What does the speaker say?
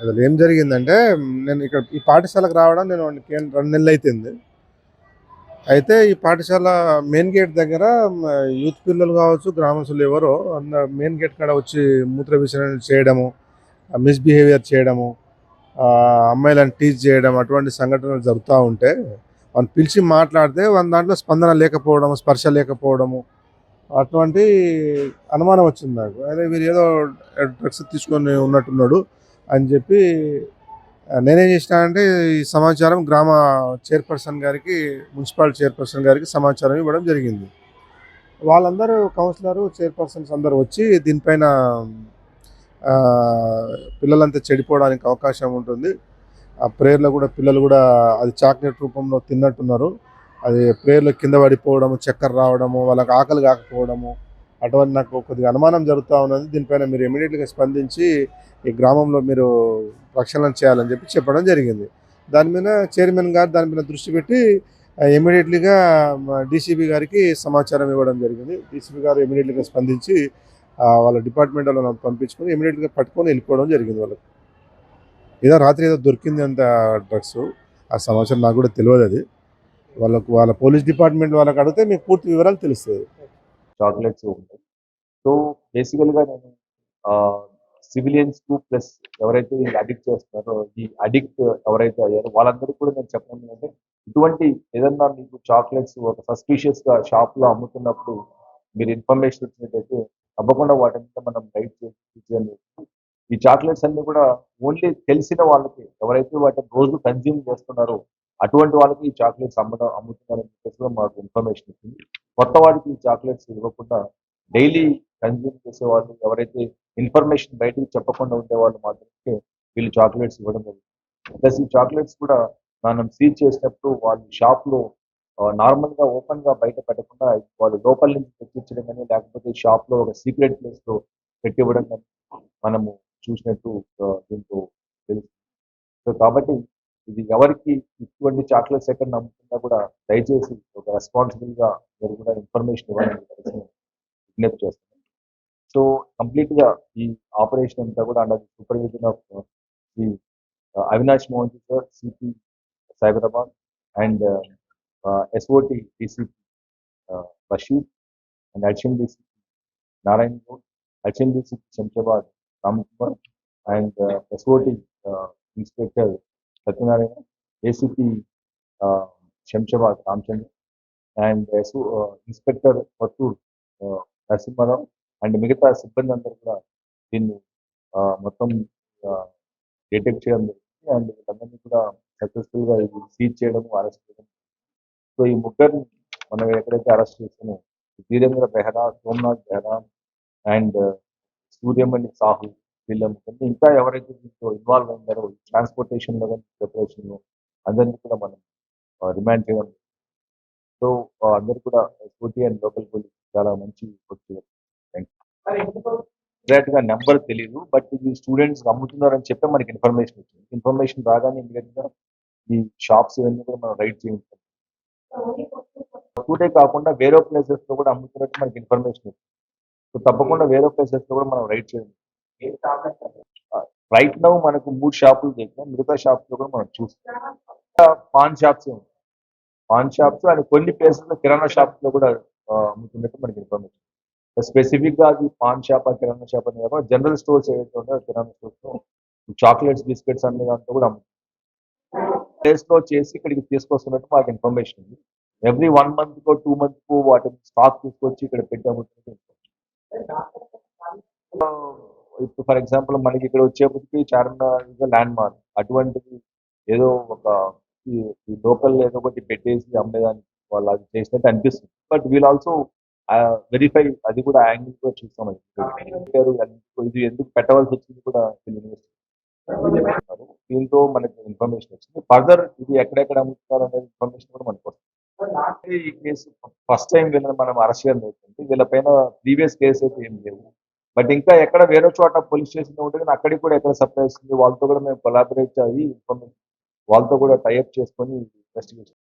అసలు ఏం జరిగిందంటే నేను ఇక్కడ ఈ పాఠశాలకు రావడం నేను రెండు నెలలు అయితే అయితే ఈ పాఠశాల మెయిన్ గేట్ దగ్గర యూత్ పిల్లలు కావచ్చు గ్రామస్తులు ఎవరో అన్న మెయిన్ గేట్ కాడ వచ్చి మూత్ర విసర్జన చేయడము మిస్బిహేవియర్ చేయడము అమ్మాయిలను టీచ్ చేయడం అటువంటి సంఘటనలు జరుగుతూ ఉంటే వాళ్ళు పిలిచి మాట్లాడితే వాళ్ళ దాంట్లో స్పందన లేకపోవడము స్పర్శ లేకపోవడము అటువంటి అనుమానం వచ్చింది నాకు. అదే వీరు ఏదో డ్రగ్స్ తీసుకొని ఉన్నట్టున్నాడు. అని చెప్పి నేనేం చేసిన అంటే ఈ సమాచారం గ్రామ చైర్పర్సన్ గారికి మున్సిపల్ చైర్పర్సన్ గారికి సమాచారం ఇవ్వడం జరిగింది. వాళ్ళందరూ కౌన్సిలర్ చైర్పర్సన్స్ అందరూ వచ్చి దీనిపైన పిల్లలంతా చెడిపోవడానికి అవకాశం ఉంటుంది. ఆ ప్రేయర్లో కూడా పిల్లలు కూడా అది చాక్లెట్ రూపంలో తిన్నట్టున్నారు. అది ప్రేయర్లో కింద పడిపోవడము చక్కెర రావడము వాళ్ళకి ఆకలి కాకపోవడము అటువంటి నాకు కొద్దిగా అనుమానం జరుగుతూ ఉన్నది. దీనిపైన మీరు ఇమీడియట్గా స్పందించి ఈ గ్రామంలో మీరు ప్రక్షాళన చేయాలని చెప్పి చెప్పడం జరిగింది. దాని మీద చైర్మన్ గారు దాని మీద దృష్టి పెట్టి ఇమీడియట్లీగా డీసీబీ గారికి సమాచారం ఇవ్వడం జరిగింది. డీసీబీ గారు ఇమీడియట్లీగా స్పందించి వాళ్ళ డిపార్ట్మెంట్ వాళ్ళని పంపించుకొని ఇమీడియట్గా పట్టుకొని వెళ్ళిపోవడం జరిగింది వాళ్ళకి. ఏదో రాత్రి ఏదో దొరికింది అంత డ్రగ్స్. ఆ సమాచారం నాకు కూడా తెలియదు అది. వాళ్ళకు వాళ్ళ పోలీస్ డిపార్ట్మెంట్ వాళ్ళకి అడిగితే మీకు పూర్తి వివరాలు తెలుస్తుంది చాక్లెట్స్ ఉంటాయి. సో బేసికల్గా నేను సివిలియన్స్కు ప్లస్ ఎవరైతే ఈ అడిక్ట్ చేస్తున్నారో ఈ అడిక్ట్ ఎవరైతే అయ్యారో వాళ్ళందరికీ కూడా నేను చెప్పడం ఏంటంటే ఇటువంటి ఏదన్నా మీకు చాక్లెట్స్ ఒక సస్పీషియస్గా షాప్లో అమ్ముతున్నప్పుడు మీరు ఇన్ఫర్మేషన్ ఇచ్చినట్టయితే తప్పకుండా వాటి మీద మనం గైడ్ చేసి ఈ చాక్లెట్స్ అన్ని కూడా ఓన్లీ తెలిసిన వాళ్ళకి. ఎవరైతే వాటిని రోజు కన్జ్యూమ్ చేస్తున్నారో అటువంటి వాళ్ళకి ఈ చాక్లెట్స్ అమ్మడం అమ్ముతున్నారని చెప్పేసి మాకు ఇన్ఫర్మేషన్ ఇచ్చింది కొత్త వాడికి చాక్లెట్స్ ఇవ్వకుండా డైలీ కన్జ్యూమ్ చేసేవాళ్ళు ఎవరైతే ఇన్ఫర్మేషన్ బయటకు చెప్పకుండా ఉండే వాళ్ళు మాత్రమే వీళ్ళు చాక్లెట్స్ ఇవ్వడం జరుగుతుంది ప్లస్ ఈ చాక్లెట్స్ కూడా మనం సీజ్ చేసినప్పుడు వాళ్ళు షాప్లో నార్మల్గా ఓపెన్గా బయట పెట్టకుండా వాళ్ళు లోపల నుంచి తెచ్చిచ్చడం కానీ లేకపోతే షాప్లో ఒక సీక్రెట్ ప్లేస్లో పెట్టివ్వడం కానీ మనము చూసినట్టు దీంతో తెలుసు సో కాబట్టి ఇది ఎవరికి ఇటువంటి చాక్లెట్స్ ఎక్కడ నమ్ముకున్నా కూడా దయచేసి ఒక రెస్పాన్సిబుల్గా మీరు కూడా ఇన్ఫర్మేషన్ ఇవ్వాలని విజ్ఞప్తి చేస్తున్నాను. సో కంప్లీట్గా ఈ ఆపరేషన్ అంతా కూడా under supervision of Shri Avinash Mohan sir CP Cyberabad and SOT DCP Basheer and addition DCP Narayana Goud addition DCP Shamshabad Ramkumar and SOT inspector Satyanarayana ACP Shamshabad Ramachandra and inspector Pattur Narasimharao and మిగతా సిబ్బంది అందరూ కూడా దీన్ని ఆ, మొత్తం detect చేయడం జరిగింది. And వీళ్ళందరినీ కూడా సక్సెస్ఫుల్గా ఇది సీజ్ చేయడం అరెస్ట్ చేయడం సో ఈ ముగ్గురిని మనం ఎక్కడైతే అరెస్ట్ చేసామో వీరేంద్ర బెహ్రా సోమనాథ్ బెహ్రా అండ్ సూర్యమణి సాహు వీళ్ళ ఇంకా ఎవరైతే దీంట్లో ఇన్వాల్వ్ అయ్యారో ట్రాన్స్పోర్టేషన్లో కానీ ప్రిపరేషన్లో అందరినీ కూడా మనం రిమాండ్ చేయడం. సో అందరు కూడా స్కూటీ అండ్ లోకల్ పోలీస్ చాలా మంచి ఎగ్జాక్ట్గా నెంబర్ తెలియదు బట్ ఇది స్టూడెంట్స్ అమ్ముతున్నారని చెప్పి మనకి ఇన్ఫర్మేషన్ వచ్చింది. ఇన్ఫర్మేషన్ రాగానే ఎందుకంటే ఈ షాప్స్ ఇవన్నీ కూడా మనం రైడ్ చేయించాం ఒకటే కాకుండా వేరే ప్లేసెస్లో కూడా అమ్ముతున్నట్టు మనకి ఇన్ఫర్మేషన్ వచ్చింది. సో తప్పకుండా వేరే ప్లేసెస్లో కూడా మనం రైడ్ చేయండి రైట్ నౌ మనకు మూడు షాపులు దగ్గర మిగతా షాప్స్లో కూడా మనం చూస్తాం. Paan shops paan shops and కొన్ని ప్లేసెస్లో కిరాణా షాప్స్లో కూడా అమ్ముతున్నట్టు మనకి ఇన్ఫర్మేషన్ స్పెసిఫిక్గా అది పాన్ షాప్ కిరాణా షాప్ అని కాకుండా జనరల్ స్టోర్స్ ఏవైతే ఉన్నాయో కిరాణా స్టోర్స్ చాక్లెట్స్ బిస్కెట్స్ అన్ని దాంట్లో కూడా ప్లేస్లో చేసి ఇక్కడికి తీసుకొస్తున్నట్టు మాకు ఇన్ఫర్మేషన్ ఉంది. ఎవ్రీ వన్ మంత్ కో టూ మంత్కు వాటిని స్టాక్ తీసుకొచ్చి ఇక్కడ పెట్టి అమ్ముతున్నట్టు ఇప్పుడు ఫర్ ఎగ్జాంపుల్ మనకి ఇక్కడ వచ్చేప్పటికి చార్మినార్ ల్యాండ్ మార్క్ అటువంటిది ఏదో ఒక ఈ లోకల్ ఏదో ఒకటి పెట్టేసి అమ్మేదానికి వాళ్ళు అది చేసినట్టు అనిపిస్తుంది. బట్ వీల్ ఆల్సో వెరిఫై అది కూడా యాంగిల్గా చూస్తాం ఇది ఎందుకు పెట్టవలసి వచ్చింది కూడా తెలియదు. దీంతో మనకి ఇన్ఫర్మేషన్ వచ్చింది. ఫర్దర్ ఇది ఎక్కడెక్కడ అమ్ముతున్నారు అనేది ఇన్ఫర్మేషన్ కూడా మనకు వస్తుంది. ఈ కేసు ఫస్ట్ టైం వీళ్ళని మనం అరెస్ట్ చేయడం జరుగుతుంది వీళ్ళపైన ప్రీవియస్ కేసు అయితే ఏం లేవు. బట్ ఇంకా ఎక్కడ వేరే చోట పోలీస్ స్టేషన్ ఉంటుంది అక్కడికి కూడా ఎక్కడ సప్లై వస్తుంది వాళ్ళతో కూడా మేము కొలాబరేట్ అయ్యి ఇన్ఫర్మేషన్ వాళ్ళతో కూడా టైఅప్ చేసుకొని ఇన్వెస్టిగేషన్